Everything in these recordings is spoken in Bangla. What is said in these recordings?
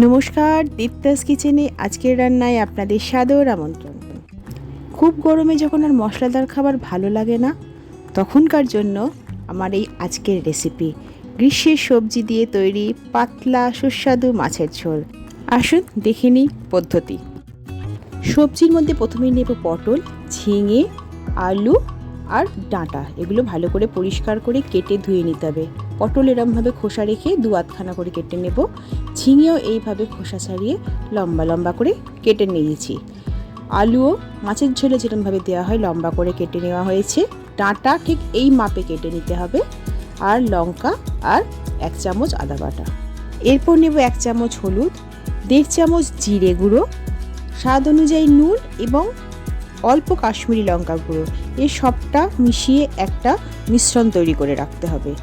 নমস্কার, দীপ্তাস কিচেনে আজকের রান্নায় আপনাদের সাদর আমন্ত্রণ। খুব গরমে যখন আর মশলাদার খাবার ভালো লাগে না, তখনকার জন্য আমার এই আজকের রেসিপি গ্রীষ্মের সবজি দিয়ে তৈরি পাতলা সুস্বাদু মাছের ঝোল। আসুন দেখে নিই পদ্ধতি। সবজির মধ্যে প্রথমেই নেব পটল, ঝিঙে, আলু আর ডাঁটা। এগুলো ভালো করে পরিষ্কার করে কেটে ধুয়ে নিতে হবে। পটল এরমভাবে খোসা রেখে দু আধখানা করে কেটে নেব। ঝিঙেও এইভাবে খোসা ছাড়িয়ে লম্বা লম্বা করে কেটে নিয়েছি। আলুও মাছের ঝোলে যেরকমভাবে দেওয়া হয় লম্বা করে কেটে নেওয়া হয়েছে। ডাঁটা ঠিক এই মাপে কেটে নিতে হবে। আর লঙ্কা আর এক চামচ আদা বাটা। এরপর নেব এক চামচ হলুদ, দেড় চামচ জিরে গুঁড়ো, স্বাদ অনুযায়ী নুন এবং অল্প কাশ্মীরি লঙ্কা গুঁড়ো। এই সবটা মিশিয়ে একটা মিশ্রণ তৈরি করে রাখতে হবে।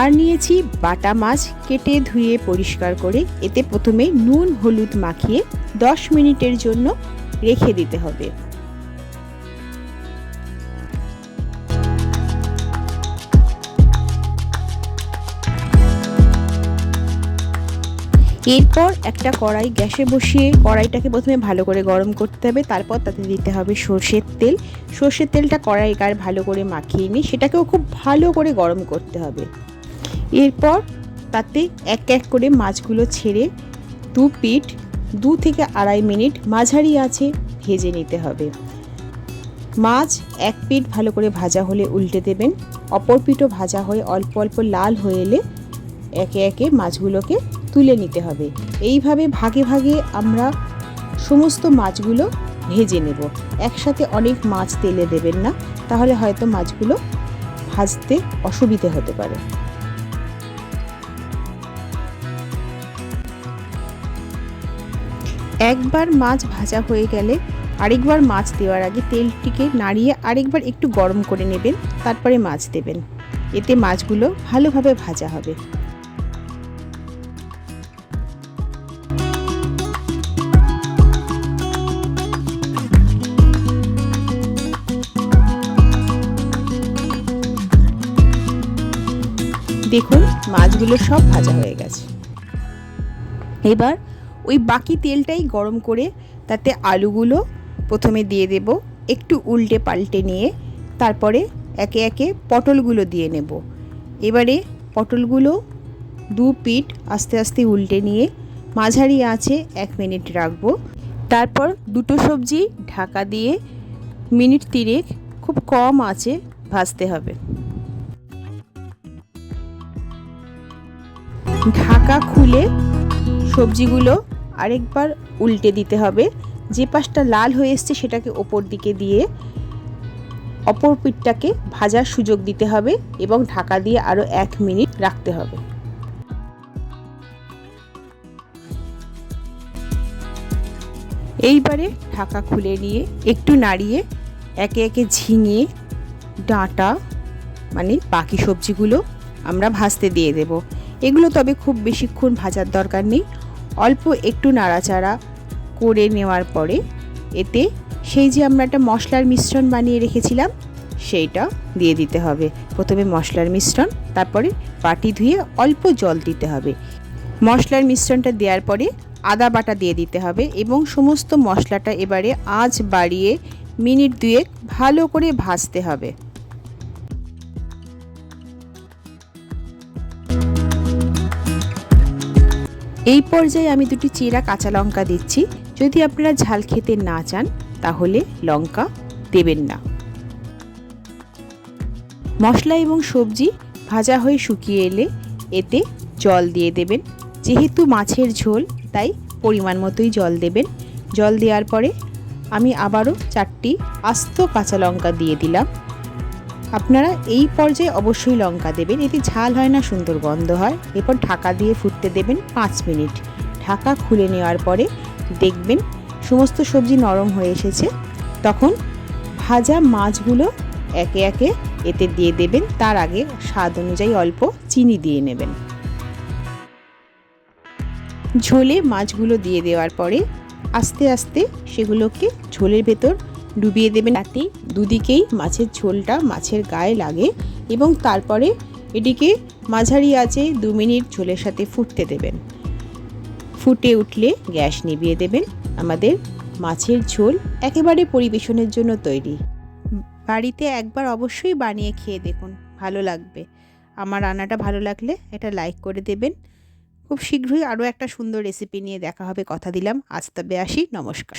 আর নিয়েছি বাটা মাছ কেটে ধুয়ে পরিষ্কার করে। এতে প্রথমে নুন, হলুদ মাখিয়ে দশ মিনিটের জন্য রেখে দিতে হবে। এরপর একটা কড়াই গ্যাসে বসিয়ে কড়াইটাকে প্রথমে ভালো করে গরম করতে হবে। তারপর তাতে দিতে হবে সর্ষের তেল। সর্ষের তেলটা কড়াই গায়ে ভালো করে মাখিয়ে নিয়ে সেটাকেও খুব ভালো করে গরম করতে হবে। এরপর তাতে এক এক করে মাছগুলো ছেড়ে দু পিঠ, দু থেকে আড়াই মিনিট মাঝারি আছে ভেজে নিতে হবে। মাছ এক পিঠ ভালো করে ভাজা হলে উল্টে দেবেন, অপর পিঠও ভাজা হয়ে অল্প অল্প লাল হয়ে এলে একে একে মাছগুলোকে তুলে নিতে হবে। এইভাবে ভাগে ভাগে আমরা সমস্ত মাছগুলো ভেজে নেব। একসাথে অনেক মাছ তেলে দেবেন না, তাহলে হয়তো মাছগুলো ভাজতে অসুবিধে হতে পারে। একবার মাছ ভাজা হয়ে গেলে আরেকবার মাছ দেওয়ার আগে তেলটিকে নাড়িয়ে আরেকবার একটু গরম করে নেবেন, তারপরে মাছ দেবেন। এতে মাছগুলো ভালোভাবে ভাজা হবে। দেখুন, মাছগুলো সব ভাজা হয়ে গেছে। এবার ওই বাকি তেলটাই গরম করে তাতে আলুগুলো প্রথমে দিয়ে দেব, একটু উল্টে পাল্টে নিয়ে, তারপরে একে একে পটলগুলো দিয়ে নেব। এবারে পটলগুলো দু পিঠ আস্তে আস্তে উল্টে নিয়ে মাঝারি আছে এক মিনিট রাখব। তারপর দুটো সবজি ঢাকা দিয়ে মিনিট তিরেক খুব কম আছে ভাজতে হবে। ঢাকা খুলে সবজিগুলো আরেকবার উল্টে দিতে হবে। যে পাশটা লাল হয়ে এসছে সেটাকে ওপর দিকে দিয়ে অপর পিঠটাকে ভাজার সুযোগ দিতে হবে এবং ঢাকা দিয়ে আরও এক মিনিট রাখতে হবে। এইবারে ঢাকা খুলে নিয়ে একটু নাড়িয়ে একে একে ঝিঙে, ডাঁটা মানে বাকি সবজিগুলো আমরা ভাজতে দিয়ে দেব। এগুলো তবে খুব বেশিক্ষণ ভাজার দরকার নেই। অল্প একটু নাড়াচাড়া করে নেওয়ার পরে এতে সেই যে আমরা একটা মশলার মিশ্রণ বানিয়ে রেখেছিলাম, সেইটা দিয়ে দিতে হবে। প্রথমে মশলার মিশ্রণ, তারপরে বাটি ধুয়ে অল্প জল দিতে হবে। মশলার মিশ্রণটা দেওয়ার পরে আদা বাটা দিয়ে দিতে হবে এবং সমস্ত মশলাটা এবারে আঁচ বাড়িয়ে মিনিট দুয়েক ভালো করে ভাজতে হবে। এই পর্যায়ে আমি দুটি চিরা কাঁচা লঙ্কা দিচ্ছি। যদি আপনারা ঝাল খেতে না চান, তাহলে লঙ্কা দেবেন না। মশলা এবং সবজি ভাজা হয়ে শুকিয়ে এলে এতে জল দিয়ে দেবেন। যেহেতু মাছের ঝোল, তাই পরিমাণ মতোই জল দেবেন। জল দেওয়ার পরে আমি আবারও চারটি আস্ত কাঁচা লঙ্কা দিয়ে দিলাম। আপনারা এই পর্যায়ে অবশ্যই লঙ্কা দেবেন, এতে ঝাল হয় না, সুন্দর গন্ধ হয়। এরপর ঢাকা দিয়ে ফুটতে দেবেন পাঁচ মিনিট। ঢাকা খুলে নেওয়ার পরে দেখবেন সমস্ত সবজি নরম হয়ে এসেছে। তখন ভাজা মাছগুলো একে একে এতে দিয়ে দেবেন। তার আগে স্বাদ অনুযায়ী অল্প চিনি দিয়ে নেবেন। ঝোলে মাছগুলো দিয়ে দেওয়ার পরে আস্তে আস্তে সেগুলোকে ঝোলের ভেতর ডুবিয়ে দেবেন তাতে। দুদিকেই মাছের ঝোলটা মাছের গায়ে লাগে এবং তারপরে এটিকে মাঝারি আছে দু মিনিট ঝোলের সাথে ফুটতে দেবেন। ফুটে উঠলে গ্যাস নিভিয়ে দেবেন। আমাদের মাছের ঝোল একেবারে পরিবেশনের জন্য তৈরি। বাড়িতে একবার অবশ্যই বানিয়ে খেয়ে দেখুন, ভালো লাগবে। আমার রান্নাটা ভালো লাগলে এটা লাইক করে দেবেন। খুব শীঘ্রই আরও একটা সুন্দর রেসিপি নিয়ে দেখা হবে, কথা দিলাম। আজ তবে আসি, নমস্কার।